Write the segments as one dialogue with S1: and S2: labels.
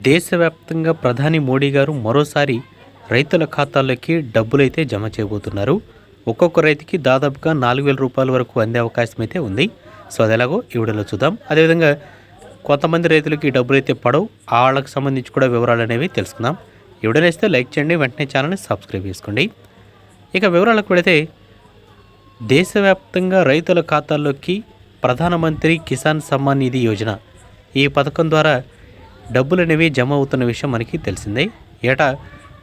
S1: దేశవ్యాప్తంగా ప్రధాని మోడీ గారు మరోసారి రైతుల ఖాతాల్లోకి డబ్బులైతే జమ చేయబోతున్నారు. ఒక్కొక్క రైతుకి దాదాపుగా నాలుగు వేల రూపాయల వరకు అందే అవకాశం అయితే ఉంది. సో అది ఎలాగో ఈ వీడియోలో చూద్దాం. అదేవిధంగా కొంతమంది రైతులకి డబ్బులు అయితే పడవు వాళ్ళకి సంబంధించి కూడా వివరాలు అనేవి తెలుసుకుందాం. ఈ వీడియో లైక్ చేయండి. వెంటనే ఛానల్ని సబ్స్క్రైబ్ చేసుకోండి. ఇక వివరాలకు పెడితే దేశవ్యాప్తంగా రైతుల ఖాతాల్లోకి ప్రధానమంత్రి కిసాన్ సమ్మాన్ నిధి యోజన ఈ పథకం ద్వారా డబ్బులు అనేవి జమ అవుతున్న విషయం మనకి తెలిసిందే. ఏటా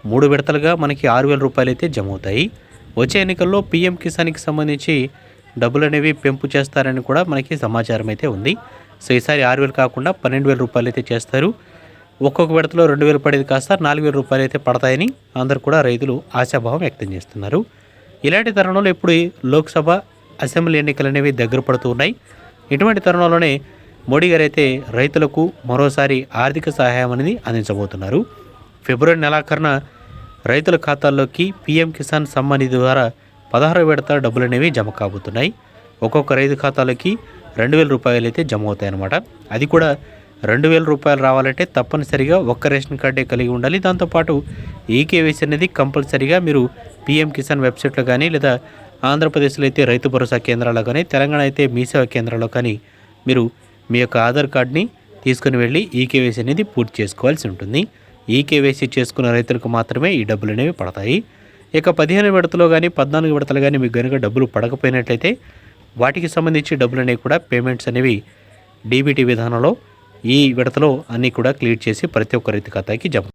S1: మూడు విడతలుగా మనకి ఆరు వేల రూపాయలు అయితే జమ అవుతాయి వచ్చే ఎన్నికల్లో పీఎం కిసాన్కి సంబంధించి డబ్బులు అనేవి పెంపు చేస్తారని కూడా మనకి సమాచారం అయితే ఉంది. సో ఈసారి ఆరు వేలు కాకుండా పన్నెండు వేల రూపాయలు అయితే చేస్తారు. ఒక్కొక్క విడతలో రెండు వేలు పడేది కాస్త నాలుగు వేల రూపాయలు అయితే పడతాయని అందరూ కూడా రైతులు ఆశాభావం వ్యక్తం చేస్తున్నారు. ఇలాంటి తరుణంలో ఇప్పుడు లోక్సభ అసెంబ్లీ ఎన్నికలు అనేవి దగ్గర పడుతూ ఉన్నాయి. ఇటువంటి తరుణంలోనే మోడీ గారు అయితే రైతులకు మరోసారి ఆర్థిక సహాయం అనేది అందించబోతున్నారు. ఫిబ్రవరి నెలాఖరున రైతుల ఖాతాల్లోకి పీఎం కిసాన్ సమ్మాన్ నిధి ద్వారా పదహారు విడత డబ్బులు అనేవి జమ కాబోతున్నాయి. ఒక్కొక్క రైతు ఖాతాలోకి రెండు వేల రూపాయలు అయితే జమ అవుతాయన్నమాట. అది కూడా రెండు వేల రూపాయలు రావాలంటే తప్పనిసరిగా ఒక్క రేషన్ కార్డే కలిగి ఉండాలి. దాంతోపాటు ఈకేవైసీ అనేది కంపల్సరిగా మీరు పీఎం కిసాన్ వెబ్సైట్లో కానీ లేదా ఆంధ్రప్రదేశ్లో అయితే రైతు భరోసా కేంద్రాల్లో కానీ తెలంగాణ అయితే మీ సేవా కేంద్రాల్లో కానీ మీరు మీ యొక్క ఆధార్ కార్డ్ని తీసుకుని వెళ్ళి ఈకేవైసీ అనేది పూర్తి చేసుకోవాల్సి ఉంటుంది. ఈకేవైసీ చేసుకున్న రైతులకు మాత్రమే ఈ డబ్బులు అనేవి పడతాయి. ఇక పదిహేను విడతలో కానీ పద్నాలుగు విడతలు కానీ మీకు కనుక డబ్బులు పడకపోయినట్లయితే వాటికి సంబంధించి డబ్బులు అనేవి కూడా పేమెంట్స్ అనేవి డీబీటీ విధానంలో ఈ విడతలో అన్నీ కూడా క్లియర్ చేసి ప్రతి ఒక్క రైతు ఖాతాకి జమ